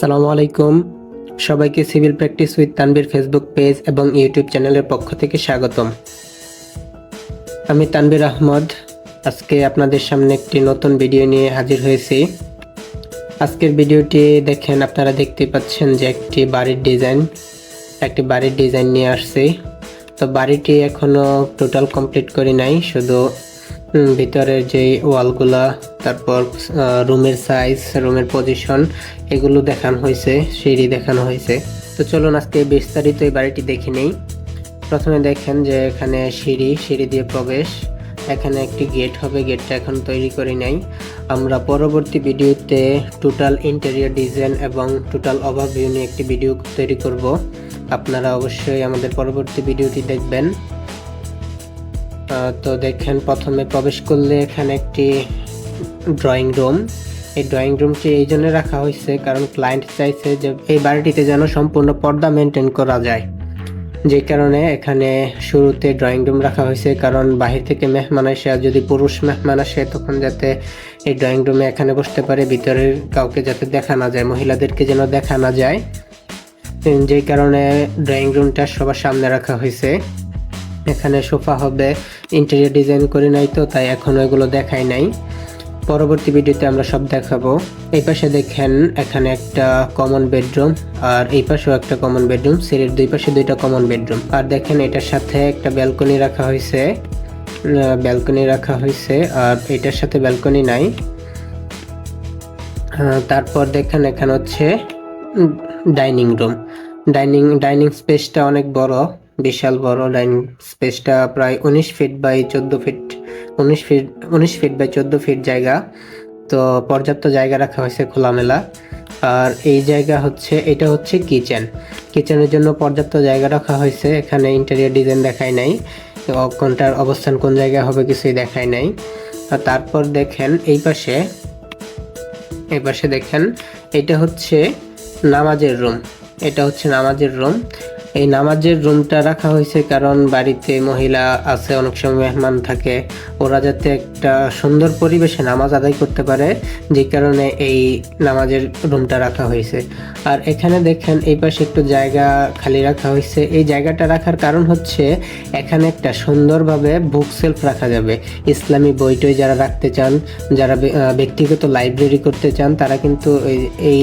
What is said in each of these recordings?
সালামু আলাইকুম। সবাইকে civil practice with Tanvir Facebook page এবং ইউটিউব চ্যানেলের পক্ষ থেকে স্বাগতম। আমি তানবীর আহমদ। আজকে আপনাদের সামনে একটি নতুন ভিডিও নিয়ে হাজির হয়েছি। আজকের ভিডিওটি দেখেন, আপনারা দেখতে পাচ্ছেন যে একটি বাড়ির ডিজাইন, একটি বাড়ির ডিজাইন নিয়ে আসছি। তো বাড়িটি এখনও টোটাল কমপ্লিট করি নাই, শুধু ভিতরের যে ওয়ালগুলা, তারপর রুমের সাইজ রুমের পজিশন এগুলো দেখানো হয়েছে, সিঁড়ি দেখানো হয়েছে। তো চলুন আজকে বিস্তারিত এই বাড়িটি দেখে নেই। প্রথমে দেখেন যে এখানে সিঁড়ি সিঁড়ি দিয়ে প্রবেশ। এখানে একটি গেট হবে, গেটটা এখন তৈরি করি নাই। আমরা পরবর্তী ভিডিওতে টোটাল ইন্টেরিয়র ডিজাইন এবং টোটাল ওভারভিউ নিয়ে একটি ভিডিও তৈরি করব। আপনারা অবশ্যই আমাদের পরবর্তী ভিডিওটি দেখবেন। তো দেখেন প্রথমে প্রবেশ করলে এখানে একটি ড্রয়িং রুম এই ড্রয়িং রুমটি এই জন্য রাখা হয়েছে কারণ ক্লায়েন্ট চাইছে যে এই বাড়িটিতে যেন সম্পূর্ণ পর্দা মেনটেন করা যায়। যে কারণে এখানে শুরুতে ড্রয়িং রুম রাখা হয়েছে কারণ বাহির থেকে মেহমান আসে আর যদি পুরুষ মেহমান আসে, তখন যাতে এই ড্রয়িং রুমে এখানে বসতে পারে, ভিতরের কাউকে যাতে দেখা না যায়, মহিলাদেরকে যেন দেখা না যায়। যেই কারণে ড্রয়িং রুমটা সবার সামনে রাখা হয়েছে। এখানে সোফা হবে ইন্টেরিয়ার ডিজাইন করে নাই তো, তাই এখনও এগুলো দেখাই নাই। পরবর্তী ভিডিওতে আমরা সব দেখাবো। এই পাশে দেখেন, এখানে একটা কমন বেডরুম আর এই পাশেও একটা কমন বেডরুম সিঁড়ির দুই পাশে দুইটা কমন বেডরুম আর দেখেন, এটার সাথে একটা ব্যালকনি রাখা হয়েছে ব্যালকনি রাখা হয়েছে, আর এটার সাথে ব্যালকনি নাই। তারপর দেখেন, এখানে হচ্ছে ডাইনিং রুম ডাইনিং ডাইনিং স্পেসটা অনেক বড়। বিশাল বড় ডাইনিং স্পেসটা প্রায় উনিশ ফিট বাই চোদ্দ ফিট উনিশ ফিট উনিশ ফিট বাই চোদ্দ ফিট জায়গা। তো পর্যাপ্ত জায়গা রাখা হয়েছে খোলামেলা। আর এই জায়গা হচ্ছে, এটা হচ্ছে কিচেন কিচেনের জন্য পর্যাপ্ত জায়গা রাখা হয়েছে। এখানে ইন্টেরিয়র ডিজাইন দেখাই নাই। কোনটার অবস্থান, কোন জায়গায় হবে কিছুই দেখাই নাই। আর তারপর দেখেন, এই পাশে এই পাশে দেখেন, এটা হচ্ছে নামাজের রুম এটা হচ্ছে নামাজের রুম এই নামাজের রুমটা রাখা হয়েছে কারণ বাড়িতে মহিলা আছে, অনেক সময় মেহমান থাকে। ওরা যাতে একটা সুন্দর পরিবেশে নামাজ আদায় করতে পারে, যে কারণে এই নামাজের রুমটা রাখা হয়েছে। আর এখানে দেখেন এই পাশে একটু জায়গা খালি রাখা হয়েছে। এই জায়গাটা রাখার কারণ হচ্ছে এখানে একটা সুন্দরভাবে বুক সেলফ রাখা যাবে। ইসলামী বই টই যারা রাখতে চান, যারা ব্যক্তিগত লাইব্রেরি করতে চান, তারা কিন্তু এই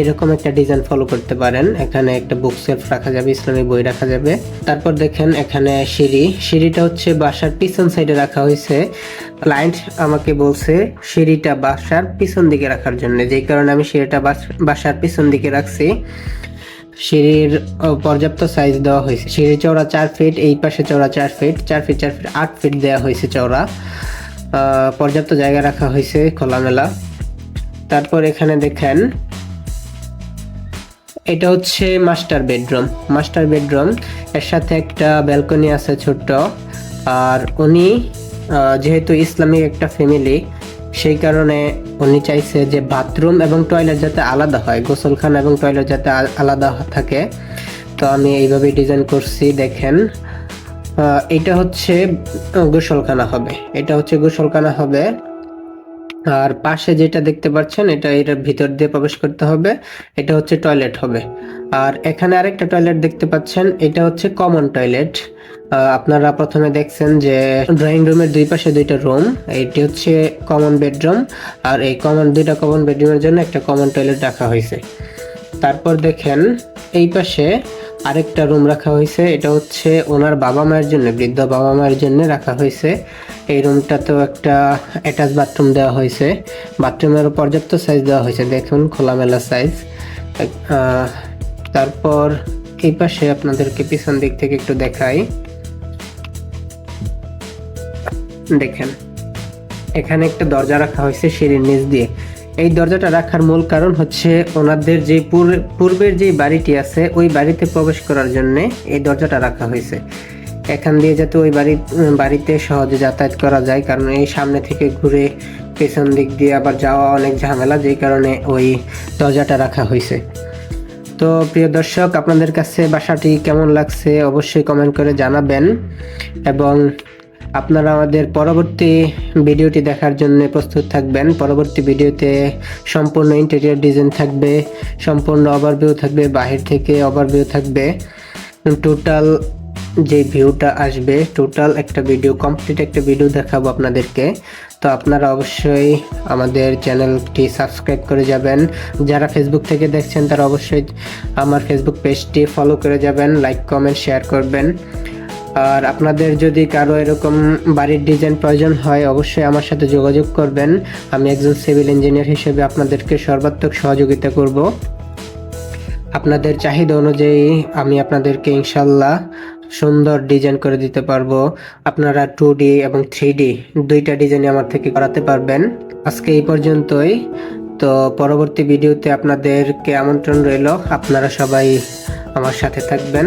এরকম একটা ডিজাইন ফলো করতে পারেন। এখানে একটা বুক সেলফ রাখা যাবে ইসলামী বই রাখা যাবে। তারপর দেখেন এখানে সিঁড়ি। সিঁড়িটা হচ্ছে বাসার পিছন সাইডে রাখা হয়েছে। ক্লায়েন্ট আমাকে বলছে সিঁড়িটা বাসার পিছন দিকে রাখার জন্য। যেই কারণে আমি সিঁড়িটা বাসার পিছন দিকে রাখছি। সিঁড়ির পর্যাপ্ত সাইজ দেওয়া হয়েছে। সিঁড়ির চওড়া চার ফিট এই পাশে চওড়া চার ফিট চার ফিট চার ফিট আট ফিট দেওয়া হয়েছে চওড়া। পর্যাপ্ত জায়গা রাখা হয়েছে খোলামেলা। তারপর এখানে দেখেন এটা হচ্ছে মাস্টার বেডরুম। মাস্টার বেডরুম, এর সাথে একটা ব্যালকনি আছে ছোট্ট। আর উনি যেহেতু ইসলামিক একটা ফ্যামিলি, সেই কারণে উনি চাইছে যে বাথরুম এবং টয়লেট যাতে আলাদা হয়, গোসলখানা এবং টয়লেট যাতে আলাদা থাকে। তো আমি এইভাবে ডিজাইন করছি, দেখেন। এটা হচ্ছে গোসলখানা হবে। এটা হচ্ছে গোসলখানা হবে। আর পাশে যেটা দেখতে পাচ্ছেন, এটা এর ভিতর দিয়ে প্রবেশ করতে হবে, এটা হচ্ছে টয়লেট হবে। আর এখানে আরেকটা টয়লেট দেখতে পাচ্ছেন, এটা হচ্ছে কমন টয়লেট আপনারা প্রথমে দেখছেন যে ড্রয়িং রুমের দুই পাশে দুইটা রুম এটি হচ্ছে কমন বেডরুম আর এই কমন দুইটা কমন বেডরুমের জন্য একটা কমন টয়লেট রাখা হয়েছে। তারপর দেখেন, এই পাশে আরেকটা রুম রাখা হয়েছে। এটা হচ্ছে ওনার বাবা মায়ের জন্য, বৃদ্ধ বাবা মায়ের জন্য রাখা হয়েছে। এই রুমটাতেও একটা অ্যাটাচ বাথরুম দেওয়া হয়েছে। বাথরুমেরও পর্যাপ্ত সাইজ দেওয়া হয়েছে। দেখুন, খোলামেলা সাইজ তারপর এই পাশে আপনাদেরকে পিছন দিক থেকে একটু দেখাই। দেখেন, এখানে একটা দরজা রাখা হয়েছে সিঁড়ির নিচ দিয়ে। এই দরজাটা রাখার মূল কারণ হচ্ছে ওনাদের যে পূর- পূর্বের যে বাড়িটি আছে, ওই বাড়িতে প্রবেশ করার জন্য এই দরজাটা রাখা হয়েছে। এখান দিয়ে যাতে ওই বাড়ি বাড়িতে সহজে যাতায়াত করা যায়, কারণ এই সামনে থেকে ঘুরে পেছন দিক দিয়ে আবার যাওয়া অনেক ঝামেলা, যেই কারণে ওই দরজাটা রাখা হয়েছে। তো প্রিয় দর্শক, আপনাদের কাছে বাসাটি কেমন লাগছে অবশ্যই কমেন্ট করে জানাবেন। এবং আপনারা আমাদের পরবর্তী ভিডিওটি দেখার জন্য প্রস্তুত থাকবেন। পরবর্তী ভিডিওতে সম্পূর্ণ ইন্টেরিয়ার ডিজাইন থাকবে, সম্পূর্ণ ওভারভিউ থাকবে, বাহির থেকে ওভারভিউ থাকবে। টোটাল যে ভিউটা আসবে টোটাল একটা ভিডিও কমপ্লিট একটা ভিডিও দেখাবো আপনাদেরকে। তো আপনারা অবশ্যই আমাদের চ্যানেলটি সাবস্ক্রাইব করে যাবেন। যারা ফেসবুক থেকে দেখছেন, তারা অবশ্যই আমার ফেসবুক পেজটি ফলো করে যাবেন লাইক কমেন্ট শেয়ার করবেন। আর আপনাদের যদি কারও এরকম বাড়ির ডিজাইন প্রয়োজন হয়, অবশ্যই আমার সাথে যোগাযোগ করবেন। আমি একজন সিভিল ইঞ্জিনিয়ার হিসেবে আপনাদেরকে সর্বাত্মক সহযোগিতা করব। আপনাদের চাহিদা অনুযায়ী আমি আপনাদেরকে ইনশাল্লাহ সুন্দর ডিজাইন করে দিতে পারব। আপনারা টু ডি এবং থ্রি ডি দুইটা ডিজাইন আমার থেকে করাতে পারবেন। আজকে এই পর্যন্তই। তো পরবর্তী ভিডিওতে আপনাদেরকে আমন্ত্রণ রইল। আপনারা সবাই আমার সাথে থাকবেন।